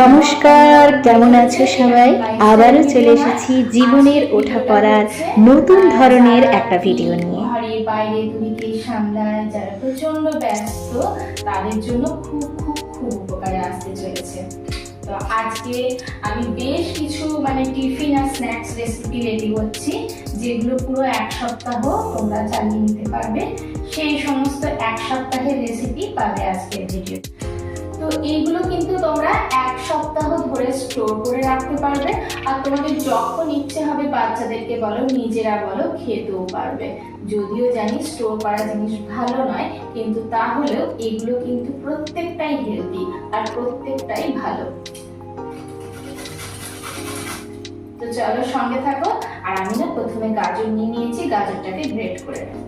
নমস্কার, কেমন আছো সবাই? আবারও চলে এসেছি জীবনের ওঠা পড়ার নতুন ধরনের একটা ভিডিও নিয়ে। তো আজকে আমি বেশ কিছু মানে টিফিন আর স্ন্যাক্স রেসিপি রেডি করছি, যেগুলো পুরো এক সপ্তাহ তোমরা চালিয়ে নিতে পারবে। সেই সমস্ত এক সপ্তাহের রেসিপি পাবে আজকের ভিডিও এইগুলো কিন্তু তোমরা এক সপ্তাহ ধরে স্টোর করে রাখতে পারবে আর তোমাদের যখন ইচ্ছে হবে বাচ্চাদেরকে বলো, নিজেরা বলো, খেতেও পারবে। যদিও জানি স্টোর করা জিনিস ভালো নয়, কিন্তু তাহলেও এগুলো কিন্তু প্রত্যেকটাই হেলদি আর প্রত্যেকটাই ভালো। তো চলো সঙ্গে থাকো, আর আমি না প্রথমে গাজর নিয়ে নিয়েছি, গাজরটাকে গ্রেট করে নেব।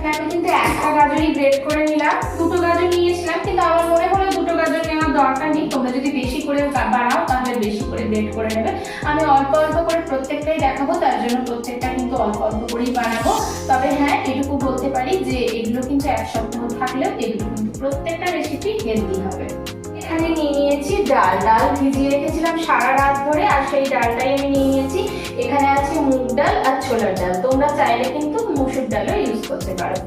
এখানে আমি কিন্তু একটা গাজরই গ্রেট করে নিলাম, দুটো গাজর নিয়েছিলাম, কিন্তু আমার মনে হলো দুটো গাজর নেওয়ার দরকার নেই। তোমরা যদি বেশি করে বাড়াও, তাহলে বেশি করে গ্রেট করে নেবে। আমি অল্প অল্প করে প্রত্যেকটাই দেখাবো, তার জন্য প্রত্যেকটা কিন্তু অল্প অল্প করেই বানাবো তবে হ্যাঁ এটুকু বলতে পারি যে, এগুলো কিন্তু এক সপ্তাহ থাকলেও এগুলো কিন্তু প্রত্যেকটা রেসিপি হেলদি হবে। এখানে নিয়ে নিয়েছি ডাল। ডাল ভিজিয়ে রেখেছিলাম সারা রাত ধরে, আর সেই ডালটাই আমি নিয়ে নিয়েছি। এখানে আছে মুগ ডাল আর ছোলার ডাল। তোমরা চাইলে কিন্তু মুসুর ডালও ইউজ করতে পারো।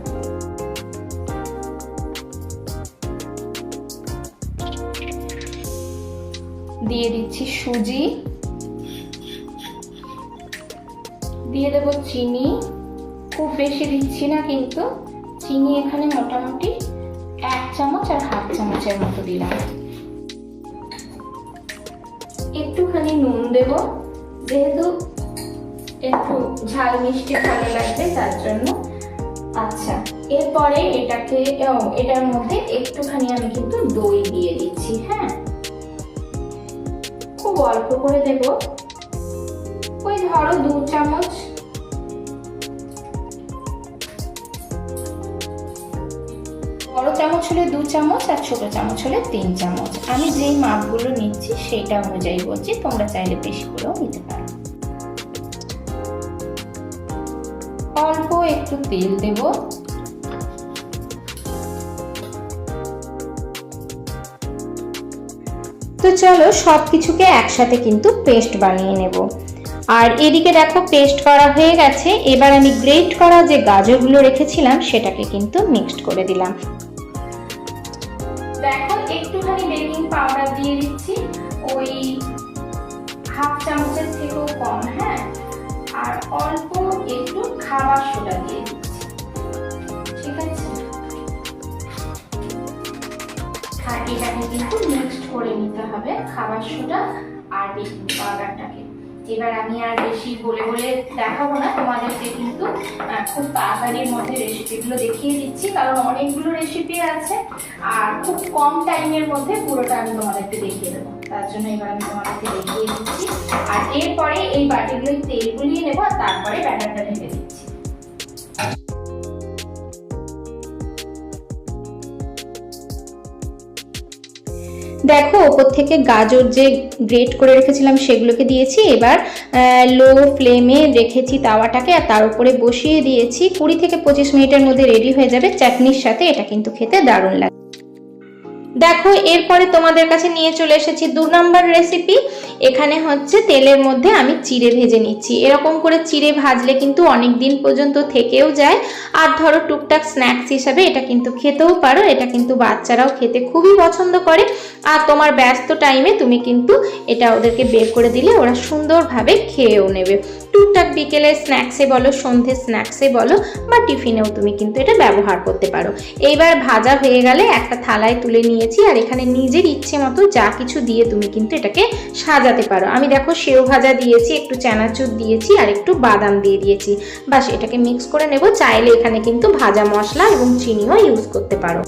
দিয়ে দিচ্ছি সুজি। দিয়ে দেবো চিনি। খুব বেশি দিচ্ছি না কিন্তু। চিনি এখানে মোটামুটি এক চামচ আর হাফ চামচের মতো দিলাম। একটুখানি নুন দেব, যেহেতু একটু ঝাল মিষ্টি ভালো লাগবে তার জন্য। আচ্ছা এরপরে এটাকে এটার মধ্যে একটুখানি আমি কিন্তু দই দিয়ে দিচ্ছি হ্যাঁ? খুব অল্প করে দেব। ওই ধরো দু চামচ বড় চামচ হলে দু চামচ আর ছোট চামচ হলে তিন চামচ। আমি যেই মাপগুলো নিচ্ছি সেইটা অনুযায়ী বলছি, তোমরা চাইলে বেশি করেও নিতে পারো। অল্প একটু তেল দেব। তো চলো সব কিছুকে একসাথে কিন্তু পেস্ট বানিয়ে নেব। আর এদিকে দেখো পেস্ট করা হয়ে গেছে। এবার আমি গ্রেট করা যে গাজরগুলো রেখেছিলাম, সেটাকে কিন্তু মিক্সড করে দিলাম। একটুখানি বেকিং পাউডার দিয়ে দিচ্ছি। ওই হাফ চামচের থেকেও কম হ্যাঁ? আর অল্প একটু খাবার সোডা দিয়ে দিচ্ছি। ঠিক আছে? এটাকে কিন্তু মিক্সড করে নিতে হবে, খাবার সোডা আর বেকিং পাউডারটাকে এবার আমি আর বেশি বলে বলে দেখাবো না, তোমাদেরকে কিন্তু খুব তাড়াতাড়ির মধ্যে রেসিপিগুলো দেখিয়ে দিচ্ছি, কারণ অনেকগুলো রেসিপি আছে, আর খুব কম টাইমের মধ্যে পুরোটা আমি তোমাদেরকে দেখিয়ে দেবো। তার জন্য এবার আমি তোমাদেরকে দেখিয়ে দিচ্ছি। আর এরপরে এই বাটিগুলোই তেল গুলিয়ে নেব, আর তারপরে ব্যাটারটা ঢেকে দিচ্ছি। দেখো, ওপর থেকে গাজর যে গ্রেট করে রেখেছিলাম, সেগুলোকে দিয়েছি। এবার লো ফ্লেমে রেখেছি তাওয়াটাকে, আর তার উপরে বসিয়ে দিয়েছি। কুড়ি থেকে পঁচিশ মিনিটের মধ্যে রেডি হয়ে যাবে। চাটনির সাথে এটা কিন্তু খেতে দারুণ লাগে। দেখো, এরপরে তোমাদের কাছে নিয়ে চলে এসেছি দু নম্বর রেসিপি এখানে হচ্ছে তেলের মধ্যে আমি চিড়ে ভেজে নিচ্ছি। এরকম করে চিড়ে ভাজলে কিন্তু অনেক দিন পর্যন্ত থেকেও যায়। আর ধরো, টুকটাক স্ন্যাক্স হিসাবে এটা কিন্তু খেতেও পারো, এটা কিন্তু বাচ্চারাও খেতে খুবই পছন্দ করে। আর তোমার ব্যস্ত টাইমে তুমি কিন্তু এটা ওদেরকে বের করে দিলে ওরা সুন্দরভাবে খেয়েও নেবে। টুকটাক বিকেলে স্ন্যাক্সে বলো, সন্ধে স্ন্যাক্সে বলো, বা টিফিনেও তুমি কিন্তু এটা ব্যবহার করতে পারো। এইবার ভাজা হয়ে গেলে একটা থালায় তুলে নিয়েছি, আর এখানে নিজের ইচ্ছে মতো যা কিছু দিয়ে তুমি কিন্তু এটাকে সাজাতে পারো। আমি দেখো সেও ভাজা দিয়েছি, একটু চানাচুর দিয়েছি, আর একটু বাদাম দিয়ে দিয়েছি। বাস, এটাকে মিক্স করে নেব, চাইলে এখানে কিন্তু ভাজা মশলা এবং চিনিও ইউজ করতে পারো।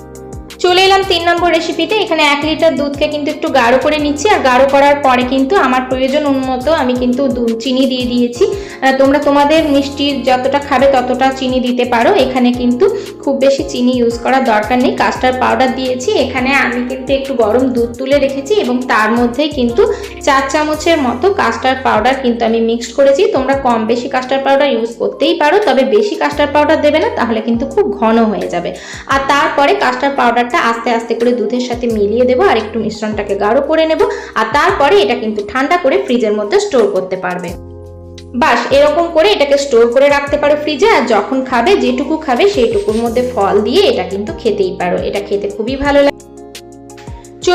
চলে এলাম তিন নম্বর রেসিপিতে এখানে এক লিটার দুধকে কিন্তু একটু গাঢ় করে নিচ্ছি। আর গাঢ় করার পরে কিন্তু আমার প্রয়োজন উন্মতো আমি কিন্তু দুধ, চিনি দিয়ে দিয়েছি। তোমরা তোমাদের মিষ্টি যতটা খাবে ততটা চিনি দিতে পারো। এখানে কিন্তু খুব বেশি চিনি ইউজ করার দরকার নেই। কাস্টার্ড পাউডার দিয়েছি। এখানে আমি কিন্তু একটু গরম দুধ তুলে রেখেছি এবং তার মধ্যেই কিন্তু চার চামচের মতো কাস্টার্ড পাউডার কিন্তু আমি মিক্সড করেছি। তোমরা কম বেশি কাস্টার্ড পাউডার ইউজ করতেই পারো, তবে বেশি কাস্টার্ড পাউডার দেবে না, তাহলে কিন্তু খুব ঘন হয়ে যাবে। আর তারপরে কাস্টার্ড পাউডারটা আস্তে আস্তে করে দুধের সাথে মিলিয়ে দেবো আর একটু মিশ্রণটাকে গাঢ় করে নেব। আর তারপরে এটা কিন্তু ঠান্ডা করে ফ্রিজের মধ্যে স্টোর করতে পারবে। বাস, এরকম করে এটাকে স্টোর করে রাখতে পারো ফ্রিজে আর যখন খাবে, যেটুকু খাবে সেইটুকুর মধ্যে ফল দিয়ে এটা কিন্তু খেতেই পারো। এটা খেতে খুবই ভালো লাগে।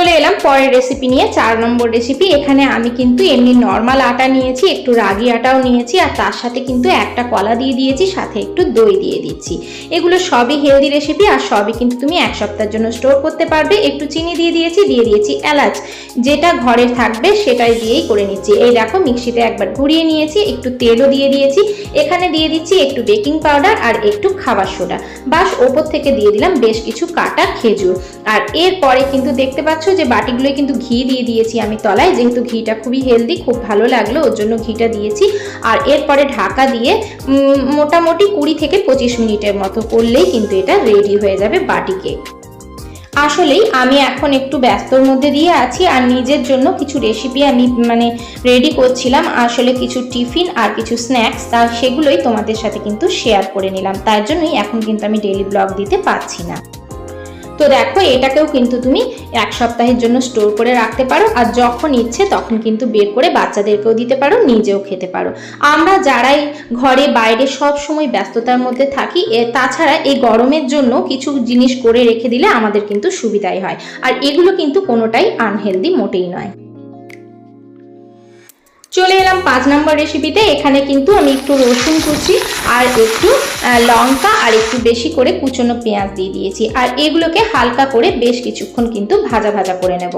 চলে এলাম পরের রেসিপি নিয়ে, চার নম্বর রেসিপি এখানে আমি কিন্তু এমনি নর্মাল আটা নিয়েছি, একটু রাগি আটাও নিয়েছি, আর তার সাথে কিন্তু একটা কলা দিয়ে দিয়েছি, সাথে একটু দই দিয়ে দিচ্ছি। এগুলো সবই হেলদি রেসিপি আর সবই কিন্তু তুমি এক সপ্তাহের জন্য স্টোর করতে পারবে। একটু চিনি দিয়ে দিয়েছি দিয়ে দিয়েছি এলাচ। যেটা ঘরে থাকবে, সেটাই দিয়েই করে নিচ্ছি। এই দেখো, মিক্সিতে একবার ঘুরিয়ে নিয়েছি, একটু তেলও দিয়ে দিয়েছি। এখানে দিয়ে দিচ্ছি একটু বেকিং পাউডার আর একটু খাবার সোডা বাস, ওপর থেকে দিয়ে দিলাম বেশ কিছু কাটা খেজুর। আর এরপরে কিন্তু দেখতে পাচ্ছ যে বাটিগুলোয় কিন্তু ঘি দিয়ে দিয়েছি আমি তলায়, যেহেতু ঘিটা খুবই হেলদি খুব ভালো লাগল, ওর জন্য ঘিটা দিয়েছি। আর এরপরে ঢাকা দিয়ে মোটামুটি কুড়ি থেকে পঁচিশ মিনিটের মতো করলেই কিন্তু এটা রেডি হয়ে যাবে বাটি কেক আসলেই আমি এখন একটু ব্যস্তর মধ্যে দিয়ে আছি আর নিজের জন্য কিছু রেসিপি আমি মানে রেডি করছিলাম। আসলে কিছু টিফিন আর কিছু স্ন্যাক্স তা সেগুলোই তোমাদের সাথে কিন্তু শেয়ার করে নিলাম। তার জন্যই এখন কিন্তু আমি ডেলি ব্লগ দিতে পারছি না। তো দেখো, এটাকেও কিন্তু তুমি এক সপ্তাহের জন্য স্টোর করে রাখতে পারো। আর যখন ইচ্ছে তখন কিন্তু বের করে বাচ্চাদেরকেও দিতে পারো, নিজেও খেতে পারো। আমরা যারাই ঘরে বাইরে সব সময় ব্যস্ততার মধ্যে থাকি তাছাড়া এই গরমের জন্য কিছু জিনিস করে রেখে দিলে আমাদের কিন্তু সুবিধাই হয়। আর এগুলো কিন্তু কোনোটাই আনহেলদি মোটেই নয়। চলে এলাম পাঁচ নম্বর রেসিপিতে এখানে কিন্তু আমি একটু রসুন কুচি আর একটু লঙ্কা আর একটু বেশি করে কুচনো পেঁয়াজ দিয়ে দিয়েছি। আর এগুলোকে হালকা করে বেশ কিছুক্ষণ কিন্তু ভাজা ভাজা করে নেব।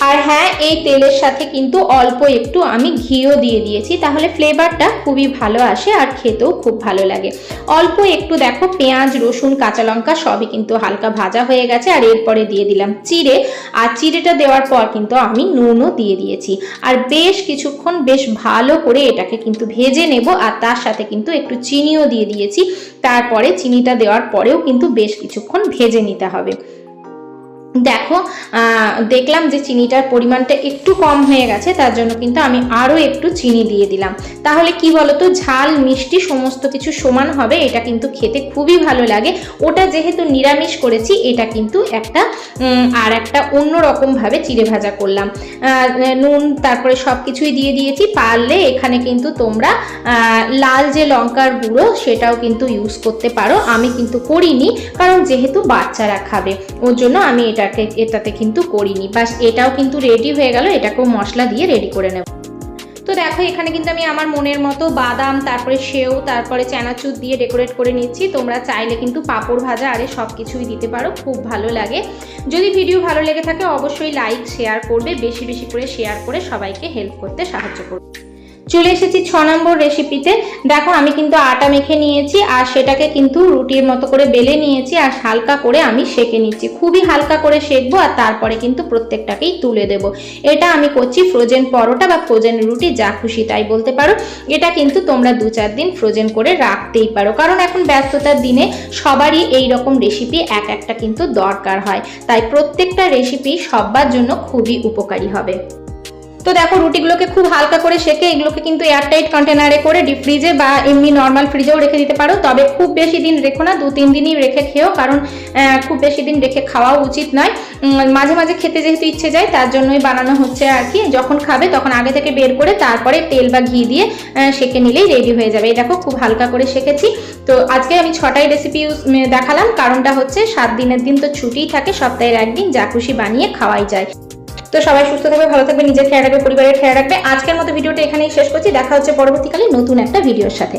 আর হ্যাঁ এই তেলের সাথে কিন্তু অল্প একটু আমি ঘিও দিয়ে দিয়েছি, তাহলে ফ্লেভারটা খুবই ভালো আসে আর খেতেও খুব ভালো লাগে। অল্প একটু দেখো, পেঁয়াজ, রসুন, কাঁচা লঙ্কা সবই কিন্তু হালকা ভাজা হয়ে গেছে আর এরপরে দিয়ে দিলাম চিড়ে, আর চিড়েটা দেওয়ার পর কিন্তু আমি নুনও দিয়ে দিয়েছি। আর বেশ কিছুক্ষণ বেশ ভালো করে এটাকে কিন্তু ভেজে নেব আর তার সাথে কিন্তু একটু চিনিও দিয়ে দিয়েছি, তারপরে চিনিটা দেওয়ার পরেও কিন্তু বেশ কিছুক্ষণ ভেজে নিতে হবে। দেখো দেখলাম যে চিনিটার পরিমাণটা একটু কম হয়ে গেছে, তার জন্য কিন্তু আমি আরও একটু চিনি দিয়ে দিলাম। তাহলে কি বলতো, ঝাল, মিষ্টি সমস্ত কিছু সমান হবে, এটা কিন্তু খেতে খুবই ভালো লাগে। ওটা যেহেতু নিরামিষ করেছি, এটা কিন্তু একটা আর একটা অন্য রকমভাবে চিড়ে ভাজা করলাম। নুন, তারপরে সব কিছুই দিয়ে দিয়েছি, পারলে এখানে কিন্তু তোমরা লাল যে লঙ্কার গুঁড়ো, সেটাও কিন্তু ইউজ করতে পারো। আমি কিন্তু করিনি, কারণ যেহেতু বাচ্চারা খাবে, ওর জন্য আমি এটাকে, এটাতে কিন্তু করিনি। বাস এটাও কিন্তু রেডি হয়ে গেল, এটাকেও মশলা দিয়ে রেডি করে নেব। তো দেখো, এখানে কিন্তু আমি আমার মনের মতো বাদাম, তারপরে সেও, তারপরে চানাচুর দিয়ে ডেকোরেট করে নিচ্ছি। তোমরা চাইলে কিন্তু পাঁপড় ভাজা, আরে সব কিছুই দিতে পারো, খুব ভালো লাগে। যদি ভিডিও ভালো লেগে থাকে, অবশ্যই লাইক শেয়ার করবে, বেশি বেশি করে শেয়ার করে সবাইকে হেল্প করতে সাহায্য করবে। চলে এসেছি ছ নম্বর রেসিপিতে দেখো, আমি কিন্তু আটা মেখে নিয়েছি, আর সেটাকে কিন্তু রুটির মতো করে বেলে নিয়েছি, আর হালকা করে আমি সেকে নিচ্ছি। খুবই হালকা করে সেকবো, আর তারপরে কিন্তু প্রত্যেকটাকেই তুলে দেব। এটা আমি করছি ফ্রোজেন পরোটা বা ফ্রোজেন রুটি, যা খুশি তাই বলতে পারো। এটা কিন্তু তোমরা দু চার দিন ফ্রোজেন করে রাখতেই পারো। কারণ এখন ব্যস্ততার দিনে সবারই এই রকম রেসিপি এক একটা কিন্তু দরকার হয়। তাই প্রত্যেকটা রেসিপি সবার জন্য খুবই উপকারী হবে। তো দেখো রুটিগুলোকে খুব হালকা করে সেকে এগুলোকে কিন্তু এয়ারটাইট কন্টেনারে করে ডিপ ফ্রিজে বা এমনি নর্মাল ফ্রিজেও রেখে দিতে পারো। তবে খুব বেশি দিন রেখো না, দু তিন দিনই রেখে খেও কারণ খুব বেশি দিন রেখে খাওয়াও উচিত নয়। মাঝে মাঝে খেতে যেহেতু ইচ্ছে যায়, তার জন্যই বানানো হচ্ছে আর কি। যখন খাবে তখন আগে থেকে বের করে তারপরে তেল বা ঘি দিয়ে সেকে নিলেই রেডি হয়ে যাবে। এই দেখো খুব হালকা করে সেকেছি। তো আজকে আমি ছটাই রেসিপি দেখালাম। কারণটা হচ্ছে সাত দিনের দিন তো ছুটিই থাকে, সপ্তাহের একদিন যা খুশি বানিয়ে খাওয়াই যায়। তো সবাই সুস্থ থাকবে, ভালো থাকবে, নিজের খেয়াল রাখবে, পরিবারের খেয়াল রাখবে। আজকের মতো ভিডিওটা এখানেই শেষ করছি। দেখা হচ্ছে পরবর্তীকালে নতুন একটা ভিডিওর সাথে।